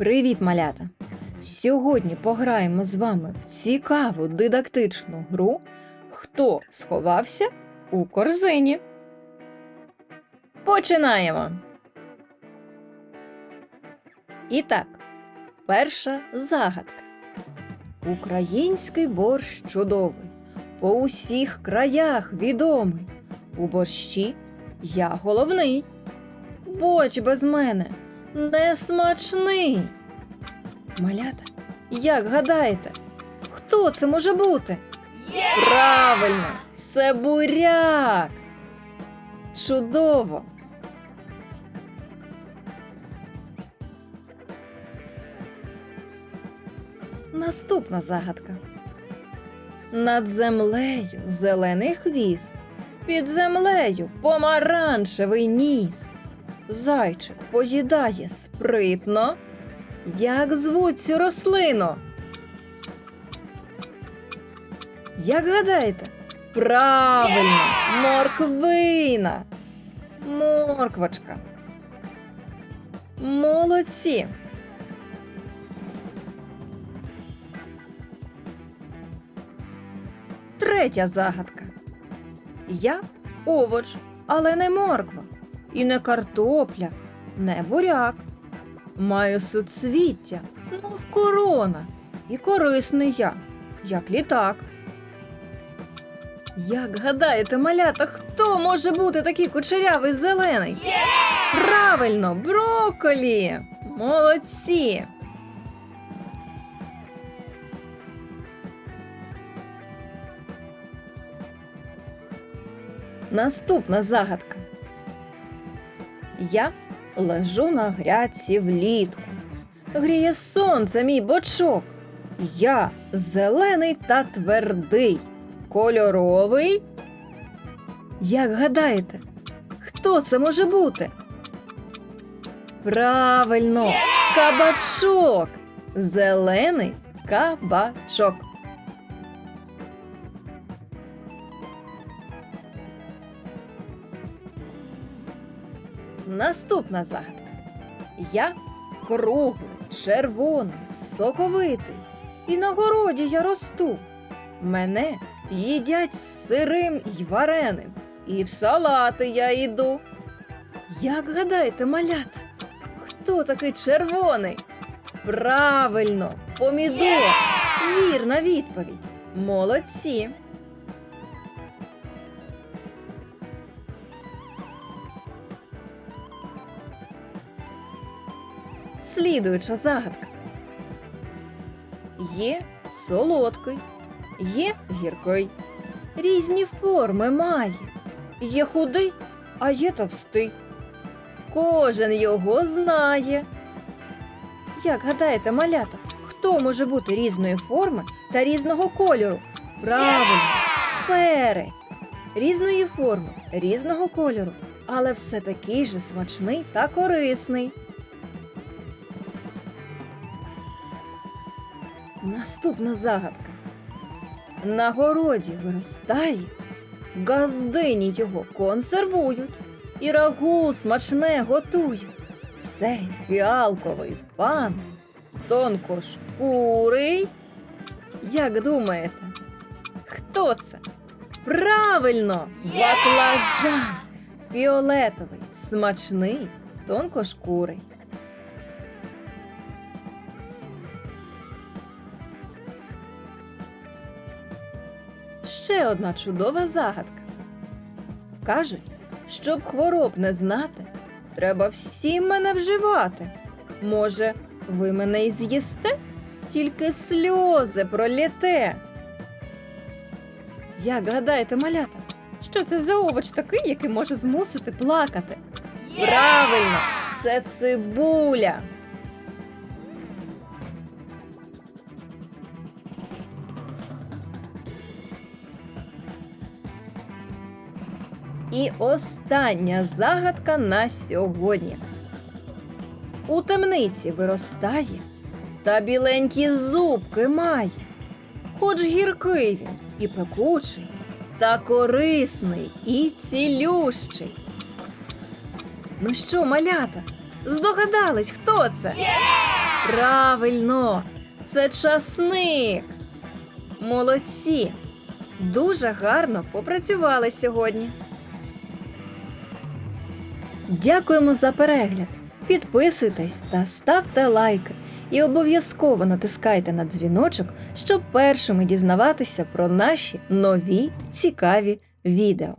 Привіт, малята! Сьогодні пограємо з вами в цікаву дидактичну гру Хто сховався у корзині. Починаємо. І так, перша загадка. Український борщ чудовий, по усіх краях відомий. У борщі я головний. Борщ без мене не смачний. Малята, як гадаєте, хто це може бути? Правильно, це буряк. Чудово. Наступна загадка. Над землею зелений хвіст, під землею помаранчевий ніс. Зайчик поїдає спритно. Як звуть цю рослину? Як гадаєте? Правильно, морквина. Морквочка. Молодці. Третя загадка. Я овоч, але не морква, і не картопля, не буряк. Маю суцвіття, мов корона, і корисний я, як літак. Як гадаєте, малята, хто може бути такий кучерявий зелений? Правильно, брокколі! Молодці! Наступна загадка. Я лежу на грядці влітку. Гріє сонце мій бочок. Я зелений та твердий, кольоровий. Як гадаєте, хто це може бути? Правильно, кабачок. Зелений кабачок. Наступна загадка. Я круглий, червоний, соковитий, і на городі я росту. Мене їдять з сирим й вареним, і в салати я йду. Як гадаєте, малята, хто такий червоний? Правильно, помідор. Вірна відповідь. Молодці. Слідуюча загадка. Є солодкий, є гіркий, різні форми має. Є худий, а є товстий. Кожен його знає. Як гадаєте, малята, хто може бути різної форми та різного кольору? Правильно, перець. Різної форми, різного кольору, але все такий же смачний та корисний. Наступна загадка. На городі виростає, газдині його консервують і рагу смачне готують. Цей фіалковий пан тонкошкурий. Як думаєте, хто це? Правильно, баклажан фіолетовий, смачний, тонкошкурий. Ще одна чудова загадка. Кажуть, щоб хвороб не знати, треба всім мене вживати. Може, ви мене й з'їсте, тільки сльози проліте. Як гадаєте, малята, що це за овоч такий, який може змусити плакати? Правильно, це цибуля. І остання загадка на сьогодні. У темниці виростає та біленькі зубки має. Хоч гіркий він і пекучий, та корисний і цілющий. Ну що, малята, здогадались, хто це? Правильно, це часник. Молодці. Дуже гарно попрацювали сьогодні. Дякуємо за перегляд. Підписуйтесь та ставте лайки. І обов'язково натискайте на дзвіночок, щоб першими дізнаватися про наші нові цікаві відео.